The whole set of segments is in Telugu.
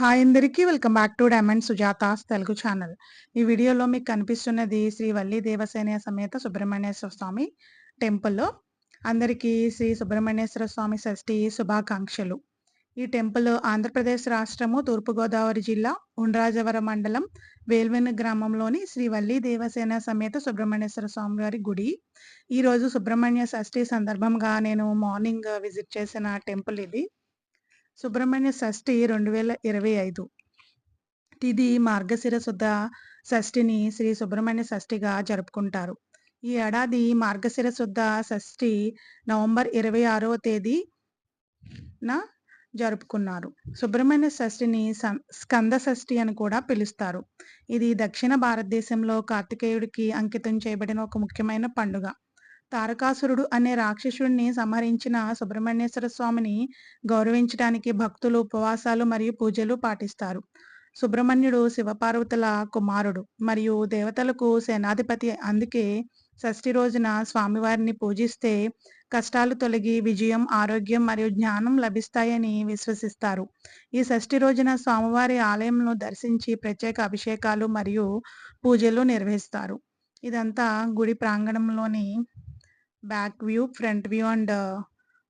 హాయ్ అందరికీ welcome back to diamond Sujatha's Telugu channel. ఈ వీడియోలో మీకు కనిపిస్తున్నది శ్రీ వల్లి దేవసేన సమేత సుబ్రహ్మణ్యేశ్వర స్వామి టెంపుల్లో అందరికీ శ్రీ సుబ్రహ్మణ్యేశ్వర స్వామి షష్ఠి శుభాకాంక్షలు. ఈ టెంపుల్ ఆంధ్రప్రదేశ్ రాష్ట్రము తూర్పుగోదావరి జిల్లా ఉండ్రాజవరం మండలం వేల్వెను గ్రామంలోని శ్రీ వల్లి దేవసేన సమేత సుబ్రహ్మణ్యేశ్వర స్వామి వారి గుడి. ఈరోజు సుబ్రహ్మణ్య షష్ఠి సందర్భంగా నేను మార్నింగ్ విజిట్ చేసిన టెంపుల్ ఇది. సుబ్రహ్మణ్య షష్ఠి రెండు వేల ఇరవై ఐదు తిది మార్గశిర శుద్ధ షష్ఠిని శ్రీ సుబ్రహ్మణ్య షష్ఠిగా జరుపుకుంటారు. ఈ ఏడాది మార్గశిర శుద్ధ షష్ఠి నవంబర్ 26వ తేదీన జరుపుకున్నారు. సుబ్రహ్మణ్య షష్ఠిని సం స్కంద షష్ఠి అని కూడా పిలుస్తారు. ఇది దక్షిణ భారతదేశంలో కార్తికేయుడికి అంకితం చేయబడిన ఒక ముఖ్యమైన పండుగ. తారకాసురుడు అనే రాక్షసుడిని సంహరించిన సుబ్రహ్మణ్యేశ్వర స్వామిని గౌరవించడానికి భక్తులు ఉపవాసాలు మరియు పూజలు పాటిస్తారు. సుబ్రహ్మణ్యుడు శివపార్వతుల కుమారుడు మరియు దేవతలకు సేనాధిపతి అందుకే షష్ఠి రోజున స్వామివారిని పూజిస్తే కష్టాలు తొలగి విజయం, ఆరోగ్యం మరియు జ్ఞానం లభిస్తాయని విశ్వసిస్తారు. ఈ షష్ఠి రోజున స్వామివారి ఆలయంను దర్శించి ప్రత్యేక అభిషేకాలు మరియు పూజలు నిర్వహిస్తారు. ఇదంతా గుడి ప్రాంగణంలోని back view, front view and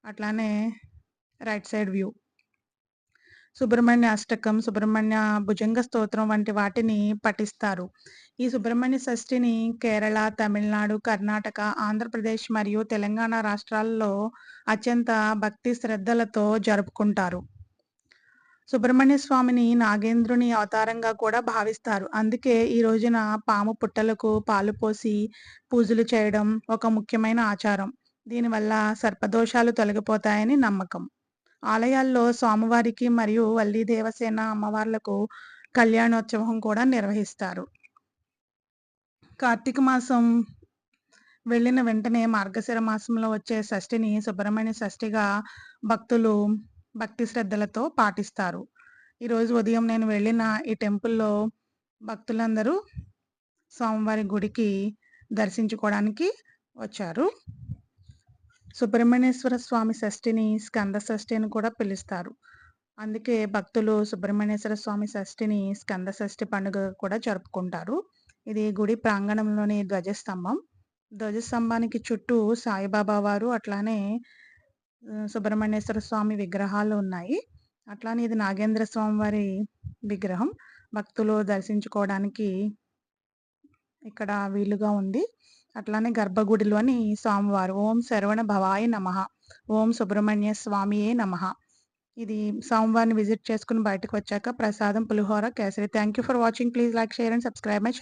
అట్లానే right side view. Subrahmanya Ashtakam, Subrahmanya Bhujanga స్తోత్రం వంటి వాటిని పఠిస్తారు. ఈ సుబ్రహ్మణ్య షష్ఠిని కేరళ, తమిళనాడు, కర్ణాటక, ఆంధ్రప్రదేశ్ మరియు తెలంగాణ రాష్ట్రాల్లో అత్యంత భక్తి శ్రద్ధలతో జరుపుకుంటారు. సుబ్రహ్మణ్య స్వామిని నాగేంద్రుని అవతారంగా కూడా భావిస్తారు. అందుకే ఈ రోజున పాము పుట్టలకు పాలు పోసి పూజలు చేయడం ఒక ముఖ్యమైన ఆచారం. దీనివల్ల సర్పదోషాలు తొలగిపోతాయని నమ్మకం. ఆలయాల్లో స్వామివారికి మరియు వల్లి దేవసేన అమ్మవార్లకు కళ్యాణోత్సవం కూడా నిర్వహిస్తారు. కార్తీక మాసం వెళ్ళిన వెంటనే మార్గశిర మాసంలో వచ్చే షష్ఠిని సుబ్రహ్మణ్య షష్ఠిగా భక్తులు భక్తి శ్రద్ధలతో పాటిస్తారు. ఈరోజు ఉదయం నేను వెళ్ళిన ఈ టెంపుల్‌లో భక్తులందరూ స్వామివారి గుడికి దర్శించుకోవడానికి వచ్చారు. సుబ్రహ్మణ్యేశ్వర స్వామి షష్ఠిని స్కంద షష్ఠి అని కూడా పిలుస్తారు. అందుకే భక్తులు సుబ్రహ్మణ్యేశ్వర స్వామి షష్ఠిని స్కంద షష్ఠి పండుగ కూడా జరుపుకుంటారు. ఇది గుడి ప్రాంగణంలోని ధ్వజస్తంభం. ధ్వజస్తంభానికి చుట్టూ సాయిబాబా వారు అట్లానే సుబ్రహ్మణ్యేశ్వర స్వామి విగ్రహాలు ఉన్నాయి. అట్లానే ఇది నాగేంద్ర స్వామి వారి విగ్రహం. భక్తులు దర్శించుకోవడానికి ఇక్కడ వీలుగా ఉంది. అట్లానే గర్భగుడిలోని స్వామివారు ఓం శరవణ భవాయ నమః. ఓం సుబ్రహ్మణ్య స్వామియే నమః. ఇది సోమవారిని విజిట్ చేసుకుని బయటకు వచ్చాక ప్రసాదం పులిహోర, kesari. Thank you for watching. Please like, share and subscribe my channel.